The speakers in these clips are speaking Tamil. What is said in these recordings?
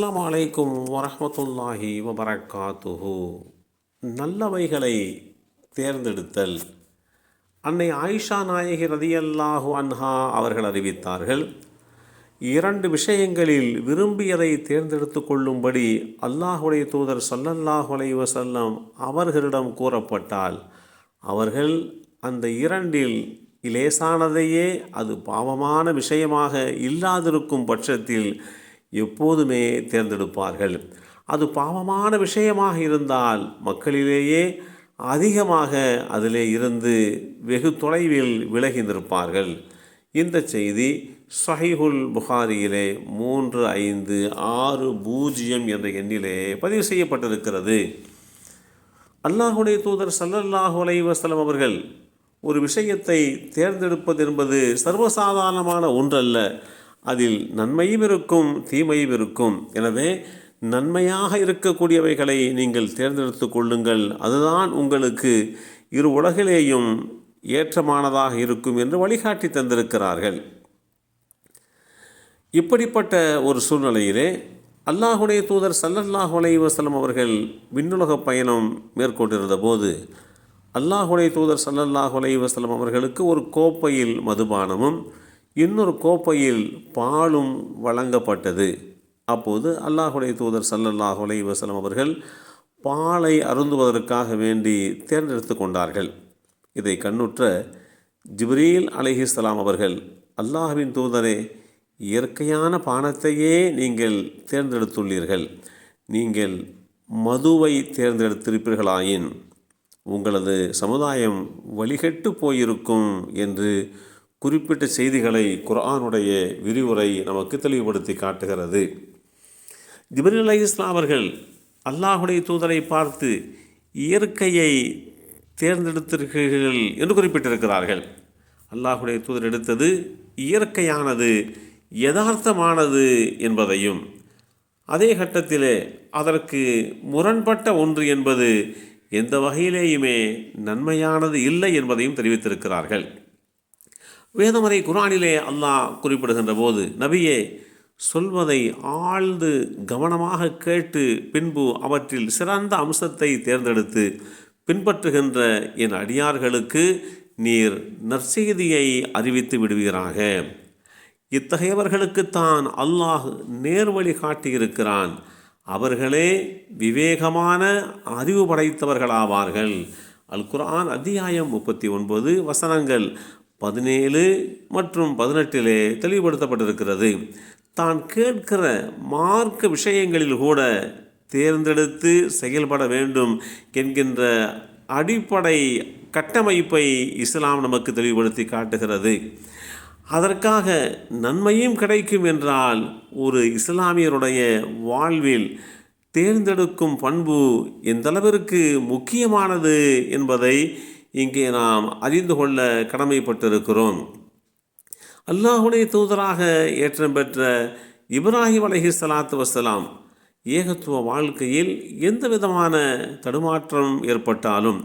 அஸ்லாம் அலைக்கும் வரமத்துல்லாஹி வபரகாத்துஹு நல்லவைகளை தேர்ந்தெடுத்தல். அன்னை ஆயிஷா நாயகி ரதியல்லாஹு அன்ஹா அவர்கள் அறிவித்தார்கள் இரண்டு விஷயங்களில் விரும்பியதை தேர்ந்தெடுத்து கொள்ளும்படி அல்லாஹுடைய தூதர் சல்லல்லாஹு அலை வசல்லம் அவர்களிடம் கூறப்பட்டால் அவர்கள் அந்த இரண்டில் லேசானதையே அது பாவமான விஷயமாக இல்லாதிருக்கும் பட்சத்தில் எப்போதுமே தேர்ந்தெடுப்பார்கள். அது பாவமான விஷயமாக இருந்தால் மக்களிலேயே அதிகமாக அதிலே இருந்து வெகு தொலைவில் விலகி நிற்பார்கள் இந்த செய்தி சஹிஹுல் புகாரியிலே மூன்று ஐந்து ஆறு பூஜ்ஜியம் என்ற எண்ணிலே பதிவு செய்யப்பட்டிருக்கிறது. அல்லாஹுடைய தூதர் சல்லல்லாஹு அலைஹி அவர்கள் ஒரு விஷயத்தை தேர்ந்தெடுப்பது என்பது சர்வசாதாரணமான ஒன்றல்ல. அதில் நன்மையும் இருக்கும் தீமையும் இருக்கும். எனவே நன்மையாக இருக்கக்கூடியவைகளை நீங்கள் தேர்ந்தெடுத்து கொள்ளுங்கள். அதுதான் உங்களுக்கு இரு உலகிலேயும் ஏற்றமானதாக இருக்கும் என்று வழிகாட்டி தந்திருக்கிறார்கள். இப்படிப்பட்ட ஒரு சூழ்நிலையிலே அல்லாஹுடைய தூதர் சல்லல்லாஹு அலைஹி அவர்கள் விண்ணுலக பயணம் மேற்கொண்டிருந்த போது அல்லாஹுடைய தூதர் சல்லல்லாஹு அலைஹி அவர்களுக்கு ஒரு கோப்பையில் மதுபானமும் இன்னொரு கோப்பையில் பாலும் வழங்கப்பட்டது. அப்போது அல்லாஹுடைய தூதர் சல்லல்லாஹு அலைஹி வஸல்லம் அவர்கள் பாலை அருந்துவதற்காக வேண்டி தேர்ந்தெடுத்து கொண்டார்கள். இதை கண்ணுற்ற ஜிப்ரீல் அலிஹிஸ்லாம் அவர்கள் அல்லாஹுவின் தூதரே இயற்கையான பானத்தையே நீங்கள் தேர்ந்தெடுத்துள்ளீர்கள். நீங்கள் மதுவை தேர்ந்தெடுத்திருப்பீர்களாயின் உங்களது சமுதாயம் வழிகட்டு போயிருக்கும் என்று குறிப்பிட்ட செய்திகளை குர்ஆனுடைய விரிவுரை நமக்கு தெளிவுபடுத்தி காட்டுகிறது. ஜிபரில் அலி இஸ்லாமர்கள் அவர்கள் அல்லாஹுடைய தூதரை பார்த்து இயற்கையை தேர்ந்தெடுத்திருக்கிறீர்கள் என்று குறிப்பிட்டிருக்கிறார்கள். அல்லாஹுடைய தூதர் எடுத்தது இயற்கையானது யதார்த்தமானது என்பதையும் அதே கட்டத்திலே அதற்கு முரண்பட்ட ஒன்று என்பது எந்த வகையிலேயுமே நன்மையானது இல்லை என்பதையும் தெரிவித்திருக்கிறார்கள். வேதமறை குரானிலே அல்லாஹ் குறிப்பிடுகின்ற போது நபியே சொல்வதை ஆழ்ந்து கவனமாக கேட்டு பின்பு அவற்றில் சிறந்த அம்சத்தை தேர்ந்தெடுத்து பின்பற்றுகின்ற என் அடியார்களுக்கு நீர் நற்செய்தியை அறிவித்து விடுவீராக. இத்தகையவர்களுக்குத்தான் அல்லாஹ் நேர்வழி காட்டியிருக்கிறான். அவர்களே விவேகமான அறிவு படைத்தவர்களாவார்கள். அல் குர்ஆன் அத்தியாயம் முப்பத்தி ஒன்பது வசனங்கள். பதினேழு மற்றும் பதினெட்டிலே தெளிவுபடுத்தப்பட்டிருக்கிறது. தான் கேட்கிற மார்க்க விஷயங்களில் கூட தேர்ந்தெடுத்து செயல்பட வேண்டும் என்கின்ற அடிப்படை கட்டமைப்பை இஸ்லாம் நமக்கு தெளிவுபடுத்தி காட்டுகிறது. அதற்காக நன்மையும் கிடைக்கும் என்றால் ஒரு இஸ்லாமியருடைய வாழ்வில் தேர்ந்தெடுக்கும் பண்பு எந்தளவிற்கு முக்கியமானது என்பதை இங்கே நாம் அறிந்து கொள்ள கடமைப்பட்டிருக்கிறோம். அல்லாஹுடைய தூதராக ஏற்றம் பெற்ற இப்ராஹிம் அலஹி சலாத்து வசலாம் ஏகத்துவ வாழ்க்கையில் எந்த விதமான தடுமாற்றம் ஏற்பட்டாலும்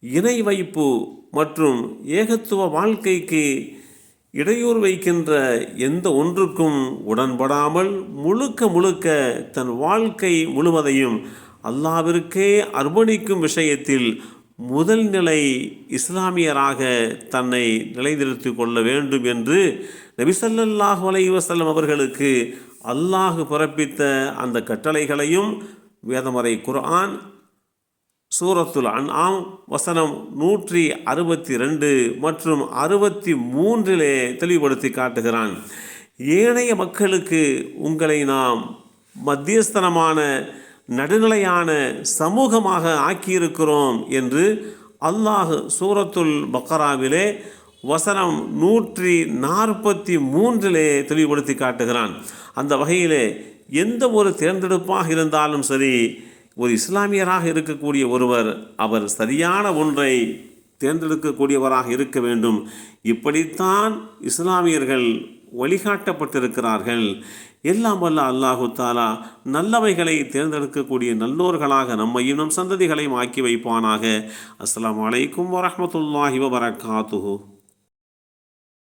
இணை வைப்பு மற்றும் ஏகத்துவ வாழ்க்கைக்கு இடையூறு வைக்கின்ற எந்த ஒன்றுக்கும் உடன்படாமல் முழுக்க முழுக்க தன் வாழ்க்கை முழுவதையும் அல்லாவிற்கே அர்ப்பணிக்கும் விஷயத்தில் முதல் நிலை இஸ்லாமியராக தன்னை நிலைநிறுத்தி கொள்ள வேண்டும் என்று நபிசல்லாஹு அலை வசல்லம் அவர்களுக்கு அல்லாஹு பிறப்பித்த அந்த கட்டளைகளையும் வேதமறை குர்ஆன் சூரத்துல் அன்ஆம் வசனம் நூற்றி அறுபத்தி ரெண்டு மற்றும் அறுபத்தி மூன்றிலே தெளிவுபடுத்தி காட்டுகிறான். ஏனைய மக்களுக்கு உங்களை நாம் மத்தியஸ்தனமான நடுநிலையான சமூகமாக ஆக்கியிருக்கிறோம் என்று அல்லாஹ் சூரத்துல் பக்கராவிலே வசனம் நூற்றி நாற்பத்தி மூன்றிலே தெளிவுபடுத்தி காட்டுகிறான். அந்த வகையிலே எந்த ஒரு தேர்ந்தெடுப்பாக இருந்தாலும் சரி ஒரு இஸ்லாமியராக இருக்கக்கூடிய ஒருவர் அவர் சரியான ஒன்றை தேர்ந்தெடுக்கக்கூடியவராக இருக்க வேண்டும். இப்படித்தான் இஸ்லாமியர்கள் வழிகாட்டப்பட்டிருக்கிறார்கள். எல்லாம் வல்ல அல்லாஹு தாலா நல்லவைகளை தேர்ந்தெடுக்கக்கூடிய நல்லோர்களாக நம்மையும் நம் சந்ததிகளையும் ஆக்கி வைப்பானாக. அஸ்லாம் வலைக்கம் வரமத்துல்லாஹி வபரகாத்துஹு.